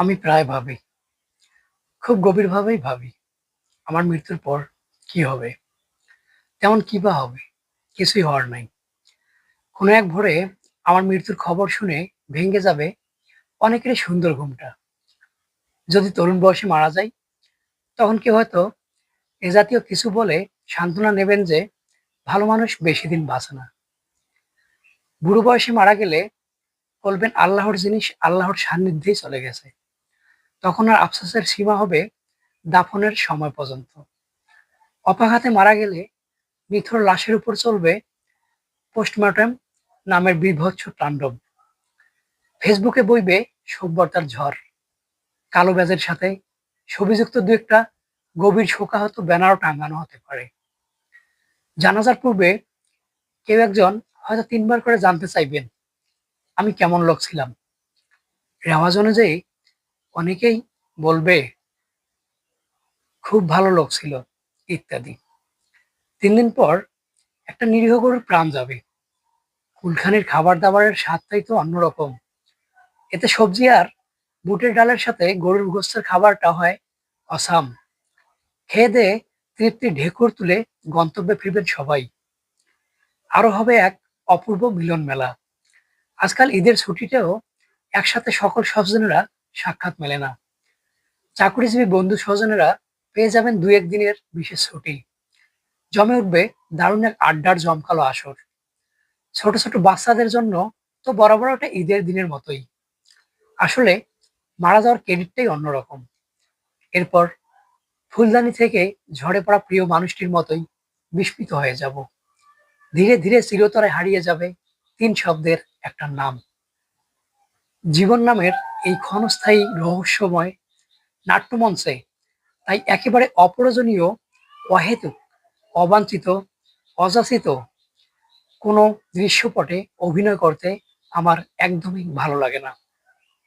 আমি প্রায় ভাবি, খুব গভীরভাবেই ভাবি, আমার মৃত্যুর পর কি হবে? তেমন কি বা হবে? কিছুই হওয়ার নাই। কোনো এক ভোরে আমার মৃত্যুর খবর শুনে ভেঙে যাবে অনেকেরই সুন্দর ঘুমটা। যদি তরুণ বয়সে মারা যায় তখন কি হয়তো এ জাতীয় কিছু বলে সান্ত্বনা নেবেন যে, ভালো মানুষ বেশি দিন বাঁচে না। বুড়ো বয়সে মারা গেলে বলবেন আল্লাহর জিনিস আল্লাহর সান্নিধ্যেই চলে গেছে। তখন আর আফসোসের সীমা হবে দাফনের সময় পর্যন্ত। অপাঘাতে মারা গেলে নিথর লাশের উপর চলবে পোস্টমর্টেম নামের বীভৎস তাণ্ডব। ফেসবুকে বইবে সভ্যতার ঝড়। কালো ব্যাজের সাথে ছবিযুক্ত দু একটা গভীর শোকাহত ব্যানারও টাঙানো হতে পারে। জানাজার পূর্বে কেউ একজন হয়তো তিনবার করে জানতে চাইবেন, আমি কেমন লোক ছিলাম? রেওয়াজ অনুযায়ী অনেকেই বলবে, খুব ভালো লোক ছিল ইত্যাদি। তিন দিন পর একটা নিরীহ গরুর প্রাণ যাবে। কুলখানির খাবার-দাবারের স্বাদটাই তো অন্যরকম। এতে সবজি আর বুটের ডালের সাথে গরুর গোস্তের খাবারটা হয় অসাম। খেয়ে-দেয়ে তৃপ্তির ঢেকুর তুলে গন্তব্যে ফিরবেন সবাই। আরও হবে এক অপূর্ব মিলন মেলা। আজকাল ঈদের ছুটিতেও একসাথে সকল স্বজনেরা সাক্ষাৎ মেলে না। চাকরিজীবী বন্ধু-স্বজনেরা পেয়ে যাবেন দু এক দিনের বিশেষ ছুটি। জমে উঠবে দারুণ এক আড্ডার জমকালো আসর। ছোট ছোট বাচ্চাদের জন্য তো বরাবর ওটা ঈদের দিনের মতোই। আসলে মারা যাওয়ার ক্রেডিটটাই অন্যরকম। এরপর ফুলদানি থেকে ঝরে পড়া প্রিয় মানুষটির মতোই বিস্মিত হয়ে যাব। ধীরে ধীরে চিরতরে হারিয়ে যাবে তিন শব্দের একটা নাম। জীবন নামের এই ক্ষণস্থায়ী রহস্যময় নাট্যমঞ্চে তাই একেবারে অপ্রয়োজনীয়, অহেতুক, অবাঞ্ছিত, অযাচিত কোনো দৃশ্যপটে অভিনয় করতে আমার একদমই ভালো লাগে না।